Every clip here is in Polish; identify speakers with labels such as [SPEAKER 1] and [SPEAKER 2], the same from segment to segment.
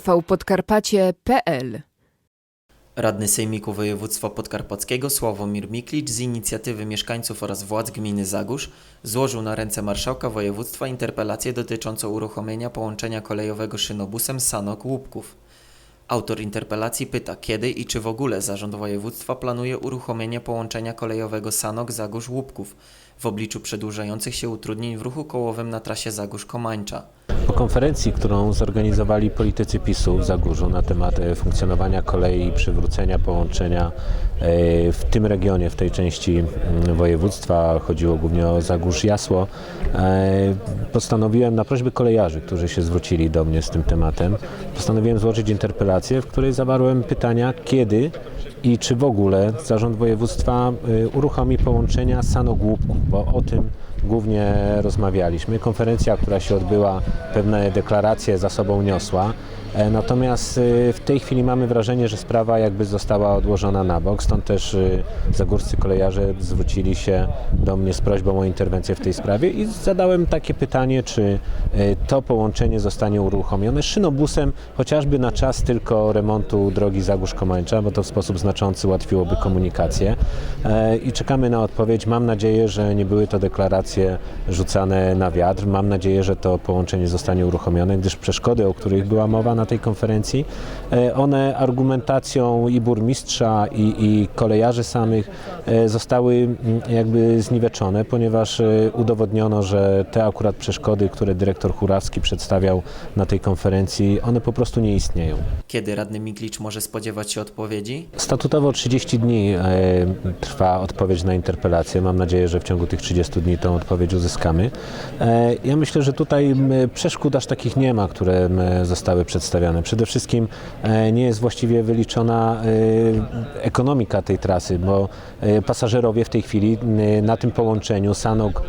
[SPEAKER 1] tvpodkarpacie.pl
[SPEAKER 2] Radny Sejmiku Województwa Podkarpackiego Sławomir Miklicz z inicjatywy mieszkańców oraz władz gminy Zagórz złożył na ręce marszałka województwa interpelację dotyczącą uruchomienia połączenia kolejowego szynobusem Sanok-Łupków. Autor interpelacji pyta, kiedy i czy w ogóle zarząd województwa planuje uruchomienie połączenia kolejowego Sanok-Zagórz-Łupków w obliczu przedłużających się utrudnień w ruchu kołowym na trasie Zagórz-Komańcza.
[SPEAKER 3] Po konferencji, którą zorganizowali politycy PiSu w Zagórzu na temat e, funkcjonowania kolei i przywrócenia połączenia e, w tym regionie, w tej części województwa, chodziło głównie o Zagórz Jasło, e, postanowiłem na prośbę kolejarzy, którzy się zwrócili do mnie z tym tematem, postanowiłem złożyć interpelację, w której zawarłem pytania, kiedy i czy w ogóle zarząd województwa y, uruchomi połączenia Sanogłupków, bo o tym głównie rozmawialiśmy. Konferencja, która się odbyła, pewne deklaracje za sobą niosła. E, Natomiast y, w tej chwili mamy wrażenie, że sprawa jakby została odłożona na bok, stąd też y, zagórscy kolejarze zwrócili się do mnie z prośbą o interwencję w tej sprawie i zadałem takie pytanie, czy to połączenie zostanie uruchomione szynobusem, chociażby na czas tylko remontu drogi Zagórz-Komańcza, bo to w sposób znaczący ułatwiłoby komunikację. E, I czekamy na odpowiedź. Mam nadzieję, że nie były to deklaracje rzucane na wiatr. Mam nadzieję, że to połączenie zostanie uruchomione, gdyż przeszkody, o których była mowa na tej konferencji, e, one argumentacją i burmistrza, i, i kolejarzy samych e, zostały mm, jakby zniweczone, ponieważ udowodniono, że te akurat przeszkody, które dyrektor Hurawski przedstawiał na tej konferencji, one po prostu nie istnieją.
[SPEAKER 2] Kiedy radny Miklicz może spodziewać się odpowiedzi?
[SPEAKER 3] Statutowo 30 dni e, trwa odpowiedź na interpelację. Mam nadzieję, że w ciągu tych 30 dni tą odpowiedź uzyskamy. E, ja myślę, że tutaj przeszkód aż takich nie ma, które zostały przedstawiane. Przede wszystkim e, nie jest właściwie wyliczona ekonomika tej trasy, bo pasażerowie w tej chwili na tym połączeniu Sanok,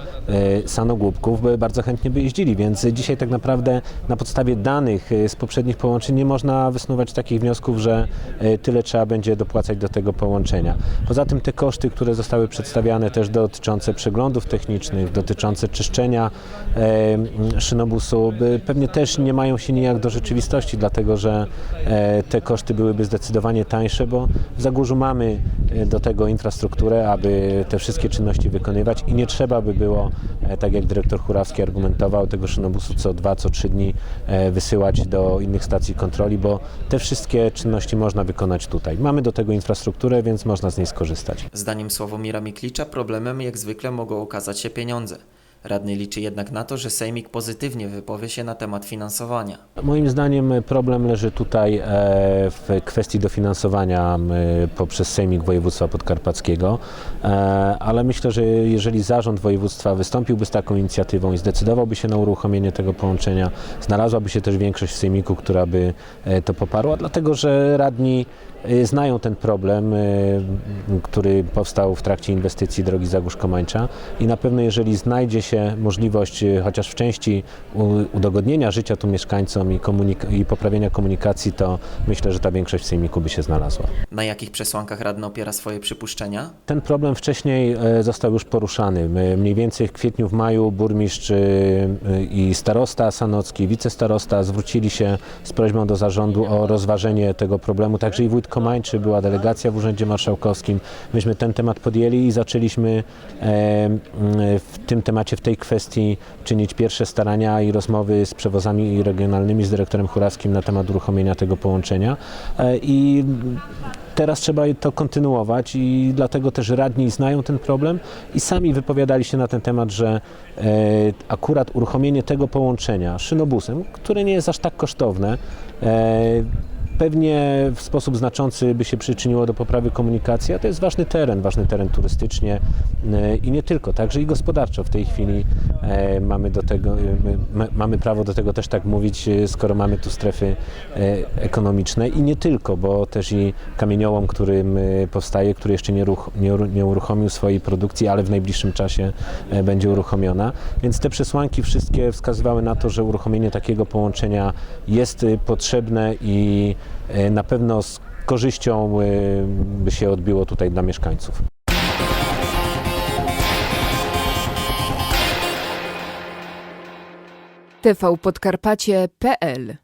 [SPEAKER 3] Sanogłupków by bardzo chętnie by jeździli, więc dzisiaj tak naprawdę na podstawie danych e, z poprzednich połączeń nie można wysnuwać takich wniosków, że e, tyle trzeba będzie dopłacać do tego połączenia. Poza tym te koszty, które zostały przedstawiane też dotyczące przeglądów technicznych, dotyczące czyszczenia e, szynobusu, pewnie też nie mają się nijak do rzeczywistości, dlatego że e, te koszty byłyby zdecydowanie tańsze, bo w Zagórzu mamy e, do tego infrastrukturę, aby te wszystkie czynności wykonywać i nie trzeba by było, e, tak jak dyrektor Hurawski argumentował, tego szynobusu co dwa, co trzy dni e, wysyłać do innych stacji kontroli, bo te wszystkie czynności można wykonać tutaj. Mamy do tego infrastrukturę, więc można z niej skorzystać.
[SPEAKER 2] Zdaniem Sławomira Miklicza problemem jak zwykle mogą okazać się pieniądze. Radny liczy jednak na to, że Sejmik pozytywnie wypowie się na temat finansowania.
[SPEAKER 3] Moim zdaniem problem leży tutaj e, w kwestii dofinansowania m, poprzez Sejmik Województwa Podkarpackiego, e, ale myślę, że jeżeli zarząd województwa wystąpiłby z taką inicjatywą i zdecydowałby się na uruchomienie tego połączenia, znalazłaby się też większość w Sejmiku, która by e, to poparła, dlatego że radni e, znają ten problem, e, który powstał w trakcie inwestycji drogi Zagórz-Komańcza i na pewno jeżeli znajdzie się możliwość e, chociaż w części udogodnienia życia tu mieszkańcom i, i poprawienia komunikacji, to myślę, że ta większość w Sejmiku by się znalazła.
[SPEAKER 2] Na jakich przesłankach radny opiera swoje przypuszczenia?
[SPEAKER 3] Ten problem wcześniej e, został już poruszany. Mniej więcej w kwietniu, w maju burmistrz i starosta sanocki, wicestarosta zwrócili się z prośbą do zarządu o rozważenie tego problemu. Także i wójt Komańczy, była delegacja w Urzędzie Marszałkowskim. Myśmy ten temat podjęli i zaczęliśmy w tym temacie, w tej kwestii czynić pierwsze starania i rozmowy z przewozami regionalnymi, z dyrektorem Churawskim na temat uruchomienia tego połączenia. E, I Teraz trzeba to kontynuować i dlatego też radni znają ten problem i sami wypowiadali się na ten temat, że e, akurat uruchomienie tego połączenia szynobusem, które nie jest aż tak kosztowne, e, pewnie w sposób znaczący by się przyczyniło do poprawy komunikacji, a to jest ważny teren, ważny teren turystycznie e, i nie tylko, także i gospodarczo. W tej chwili e, mamy do tego, e, my- mamy prawo do tego też tak mówić, skoro mamy tu strefy ekonomiczne i nie tylko, bo też i kamieniołom, którym powstaje, który jeszcze nie, ruch, nie, nie uruchomił swojej produkcji, ale w najbliższym czasie będzie uruchomiona. Więc te przesłanki wszystkie wskazywały na to, że uruchomienie takiego połączenia jest potrzebne i na pewno z korzyścią e, by się odbiło tutaj dla mieszkańców.
[SPEAKER 1] tvpodkarpacie.pl